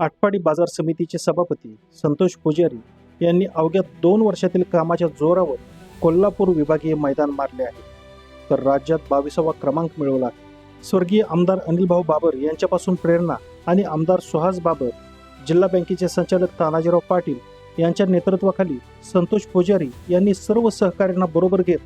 आटपाडी बाजार समितीचे सभापती संतोष पुजारी यांनी अवघ्या दोन वर्षातील कामाच्या जोरावर कोल्हापूर विभागीय मैदान मारले आहे. तर राज्यात बावीसावा क्रमांक मिळवला आहे. स्वर्गीय आमदार अनिलभाऊ बाबर यांच्यापासून प्रेरणा आणि आमदार सुहास बाबर जिल्हा बँकेचे संचालक तानाजीराव पाटील यांच्या नेतृत्वाखाली संतोष पुजारी यांनी सर्व सहकार्यांना बरोबर घेत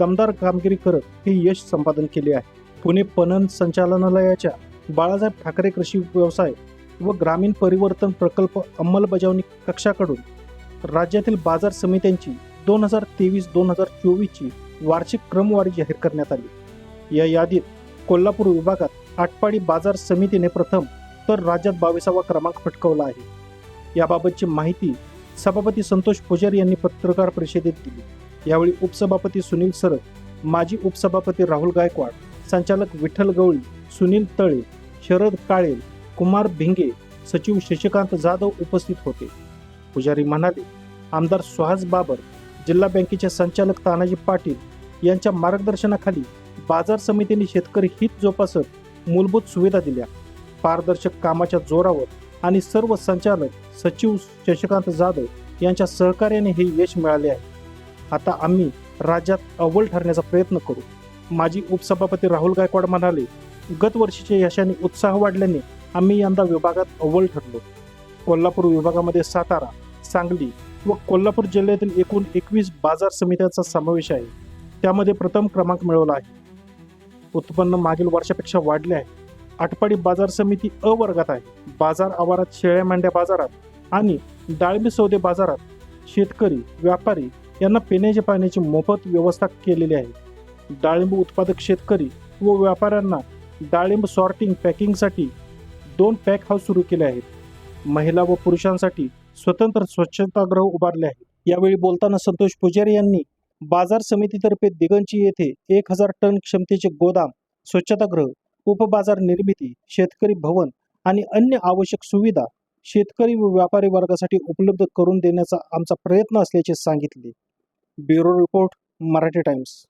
दमदार कामगिरी करत हे यश संपादन केले आहे. पुणे पणन संचालनालयाच्या बाळासाहेब ठाकरे कृषी व्यवसाय व ग्रामीण परिवर्तन प्रकल्प अंमलबजावणी कक्षाकडून राज्यातील बाजार समित्यांची दोन हजार तेवीस दोन हजार चोवीसची वार्षिक क्रमवारी जाहीर करण्यात आली. या यादीत कोल्हापूर विभागात आटपाडी बाजार समितीने प्रथम तर राज्यात बावीसावा क्रमांक पटकावला आहे. याबाबतची माहिती सभापती संतोष पुजारी यांनी पत्रकार परिषदेत दिली. यावेळी उपसभापती सुनील सरत माजी उपसभापती राहुल गायकवाड संचालक विठ्ठल गवळी सुनील तळे शरद काळे कुमार भिंगे सचिव शशिकांत जाधव उपस्थित होते. पुजारी म्हणाले आमदार सुहास बाबर जिल्हा बँकेचे संचालक तानाजी पाटील यांच्या मार्गदर्शनाखाली बाजार समितीने शेतकरी हित जोपासत मूलभूत सुविधा दिल्या. पारदर्शक कामाच्या जोरावर आणि सर्व संचालक सचिव शशिकांत जाधव यांच्या सहकार्याने हे यश मिळाले आहे. आता आम्ही राज्यात अव्वल ठरण्याचा प्रयत्न करू. माजी उपसभापती राहुल गायकवाड म्हणाले गतवर्षीच्या यशाने उत्साह वाढल्याने आम्ही यंदा विभागात अव्वल ठरलो. कोल्हापूर विभागामध्ये सातारा सांगली व कोल्हापूर जिल्ह्यातील एकूण एकवीस बाजार समित्यांचा समावेश आहे. त्यामध्ये प्रथम क्रमांक मिळवला आहे. उत्पन्न मागील वर्षापेक्षा वाढले आहे. आटपाडी बाजार समिती अ वर्गात आहे. बाजार आवारात शेळ्या मेंढ्या बाजारात आणि डाळिंबी सौदे बाजारात शेतकरी व्यापारी यांना पिण्याच्या पाण्याची मोफत व्यवस्था केलेली आहे. डाळिंब उत्पादक शेतकरी व व्यापाऱ्यांना डाळिंब सॉर्टिंग पॅकिंगसाठी दोन पॅक हाऊस सुरू केले आहेत. महिला व पुरुषांसाठी स्वतंत्र स्वच्छतागृह उभारले आहे यावेळी बोलताना संतोष पुजारी यांनी बाजार समितीतर्फे दिगंची येथे एक हजार टन क्षमतेचे गोदाम स्वच्छतागृह उपबाजार निर्मिती शेतकरी भवन आणि अन्य आवश्यक सुविधा शेतकरी व व्यापारी वर्गासाठी उपलब्ध करून देण्याचा आमचा प्रयत्न असल्याचे सांगितले. Bureau report Marathi Times.